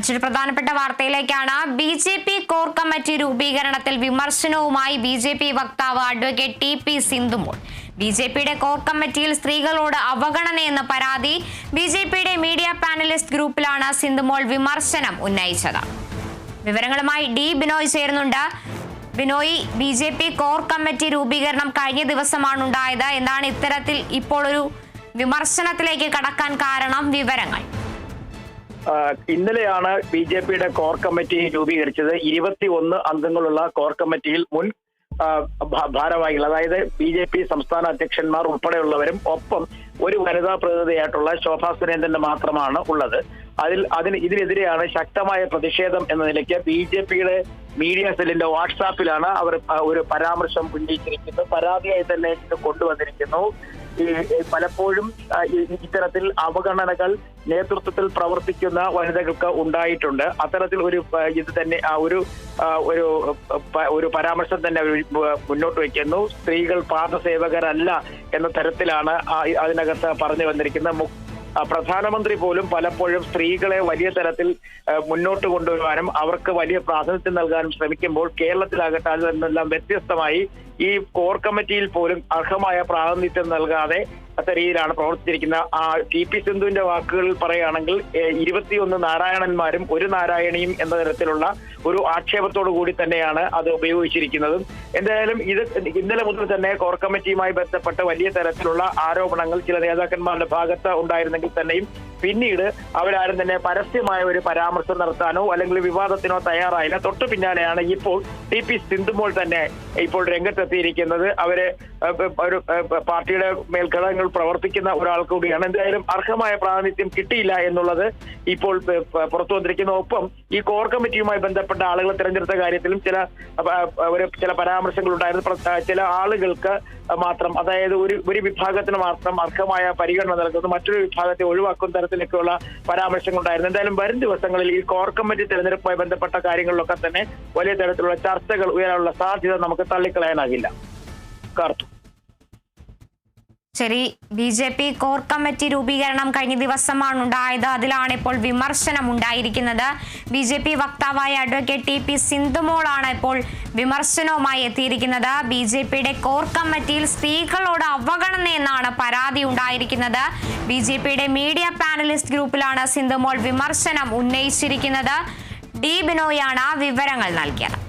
മറ്റൊരു പ്രധാനപ്പെട്ട വാർത്തയിലേക്കാണ്. B J P core committee രൂപീകരണത്തിൽ വിമർശനവുമായി ബി ജെ പി വക്താവ് advocate T P Sindhumol. B J പിയുടെ കോർ കമ്മിറ്റിയിൽ സ്ത്രീകളോട് അവഗണനയെന്ന പരാതി ബി ജെ പിയുടെ മീഡിയ പാനലിസ്റ്റ് ഗ്രൂപ്പിലാണ് സിന്ധുമോൾ വിമർശനം ഉന്നയിച്ചത്. വിവരങ്ങളുമായി ഡി ബിനോയ് ചേരുന്നുണ്ട്. Binoy B J P core committee രൂപീകരണം കഴിഞ്ഞ ദിവസമാണ് ഉണ്ടായത്. എന്താണ് ഇത്തരത്തിൽ ഇപ്പോൾ ഒരു വിമർശനത്തിലേക്ക് കടക്കാൻ കാരണം? വിവരങ്ങൾ. ഇന്നലെയാണ് ബി ജെ പിയുടെ കോർ കമ്മിറ്റി രൂപീകരിച്ചത്. ഇരുപത്തി ഒന്ന് അംഗങ്ങളുള്ള കോർ കമ്മിറ്റിയിൽ മുൻ ഭാരവാഹികൾ അതായത് ബി ജെ പി സംസ്ഥാന അധ്യക്ഷന്മാർ ഉൾപ്പെടെയുള്ളവരും ഒപ്പം ഒരു വനിതാ പ്രതിനിധിയായിട്ടുള്ള ശോഭാ സുരേന്ദ്രന് മാത്രമാണ് ഉള്ളത്. അതിൽ അതിന് ഇതിനെതിരെയാണ് ശക്തമായ പ്രതിഷേധം എന്ന നിലയ്ക്ക് ബി ജെ പിയുടെ മീഡിയ സെല്ലിന്റെ വാട്സാപ്പിലാണ് അവർ ഒരു പരാമർശം ഉന്നയിച്ചിരിക്കുന്നത്. പരാതിയായി തന്നെ ഇത് കൊണ്ടുവന്നിരിക്കുന്നു. പലപ്പോഴും ഇത്തരത്തിൽ അവഗണനകൾ നേതൃത്വത്തിൽ പ്രവർത്തിക്കുന്ന വനിതകൾക്ക് ഉണ്ടായിട്ടുണ്ട്. അത്തരത്തിൽ ഒരു ഇത് തന്നെ ഒരു ഒരു ഒരു പരാമർശം തന്നെ മുന്നോട്ട് വയ്ക്കുന്നു. സ്ത്രീകൾ പാദസേവകരല്ല എന്ന തരത്തിലാണ് അതിനകത്ത് പറഞ്ഞു വന്നിരിക്കുന്ന മു- ആ, പ്രധാനമന്ത്രി പോലും പലപ്പോഴും സ്ത്രീകളെ വലിയ തരത്തിൽ മുന്നോട്ട് കൊണ്ടുവരാനും അവർക്ക് വലിയ പ്രാതിനിധ്യം നൽകാനും ശ്രമിക്കുമ്പോൾ കേരളത്തിലാകട്ടെ അതിൽ നിന്നെല്ലാം വ്യത്യസ്തമായി ഈ കോർ കമ്മിറ്റിയിൽ പോലും അർഹമായ പ്രാതിനിധ്യം നൽകാതെ രീതിയിലാണ് പ്രവർത്തിച്ചിരിക്കുന്നത് ആ ടി പി സിന്ധുവിന്റെ വാക്കുകളിൽ പറയുകയാണെങ്കിൽ ഇരുപത്തിയൊന്ന് നാരായണന്മാരും ഒരു നാരായണിയും എന്ന തരത്തിലുള്ള ഒരു ആക്ഷേപത്തോടു കൂടി തന്നെയാണ് അത് ഉപയോഗിച്ചിരിക്കുന്നതും. എന്തായാലും ഇത് ഇന്നലെ മുതൽ തന്നെ കോർ കമ്മിറ്റിയുമായി ബന്ധപ്പെട്ട് വലിയ തരത്തിലുള്ള ആരോപണങ്ങൾ ചില നേതാക്കന്മാരുടെ ഭാഗത്ത് ഉണ്ടായിരുന്നെങ്കിൽ തന്നെയും പിന്നീട് അവരാരും തന്നെ പരസ്യമായ ഒരു പരാമർശം നടത്താനോ അല്ലെങ്കിൽ വിവാദത്തിനോ തയ്യാറായില്ല. തൊട്ടു പിന്നാലെയാണ് ഇപ്പോൾ ടി പി സിന്ധുമോൾ തന്നെ ഇപ്പോൾ രംഗത്തെത്തിയിരിക്കുന്നത്. അവർ ഒരു പാർട്ടിയുടെ മേൽഘടകങ്ങൾ പ്രവർത്തിക്കുന്ന ഒരാൾ കൂടിയാണ്. എന്തായാലും അർഹമായ പ്രാതിനിധ്യം കിട്ടിയില്ല എന്നുള്ളത് ഇപ്പോൾ പുറത്തു വന്നിരിക്കുന്ന ഒപ്പം ഈ കോർ കമ്മിറ്റിയുമായി ബന്ധപ്പെട്ട ആളുകളെ തിരഞ്ഞെടുത്ത കാര്യത്തിലും ചില ഒരു ചില പരാമർശങ്ങൾ ഉണ്ടായിരുന്നു. ചില ആളുകൾക്ക് മാത്രം അതായത് ഒരു ഒരു വിഭാഗത്തിന് മാത്രം അർഹമായ പരിഗണന നൽകുന്നു മറ്റൊരു വിഭാഗത്തെ ഒഴിവാക്കുന്ന തരത്തിലൊക്കെയുള്ള പരാമർശങ്ങൾ ഉണ്ടായിരുന്നു. എന്തായാലും വരും ദിവസങ്ങളിൽ ഈ കോർ കമ്മിറ്റി തെരഞ്ഞെടുപ്പുമായി ബന്ധപ്പെട്ട കാര്യങ്ങളിലൊക്കെ തന്നെ വലിയ തരത്തിലുള്ള ചർച്ചകൾ ഉയരാനുള്ള സാധ്യത നമുക്ക് തള്ളിക്കളയാനാകില്ല. കാർത്തു. ശരി B J P core committee രൂപീകരണം കഴിഞ്ഞ ദിവസമാണ് ഉണ്ടായത്. അതിലാണ് ഇപ്പോൾ വിമർശനം ഉണ്ടായിരിക്കുന്നത് ബി ജെ പി വക്താവായ അഡ്വക്കേറ്റ് ടി പി സിന്ധുമോളാണ് ഇപ്പോൾ വിമർശനവുമായി എത്തിയിരിക്കുന്നത്. ബി ജെ പിയുടെ കോർ കമ്മിറ്റിയിൽ സ്ത്രീകളോട് അവഗണന എന്നാണ് പരാതി ഉണ്ടായിരിക്കുന്നത്. ബി ജെ പിയുടെ മീഡിയ പാനലിസ്റ്റ് ഗ്രൂപ്പിലാണ് സിന്ധുമോൾ വിമർശനം ഉന്നയിച്ചിരിക്കുന്നത്. ഡി ബിനോയാണ് വിവരങ്ങൾ നൽകിയത്.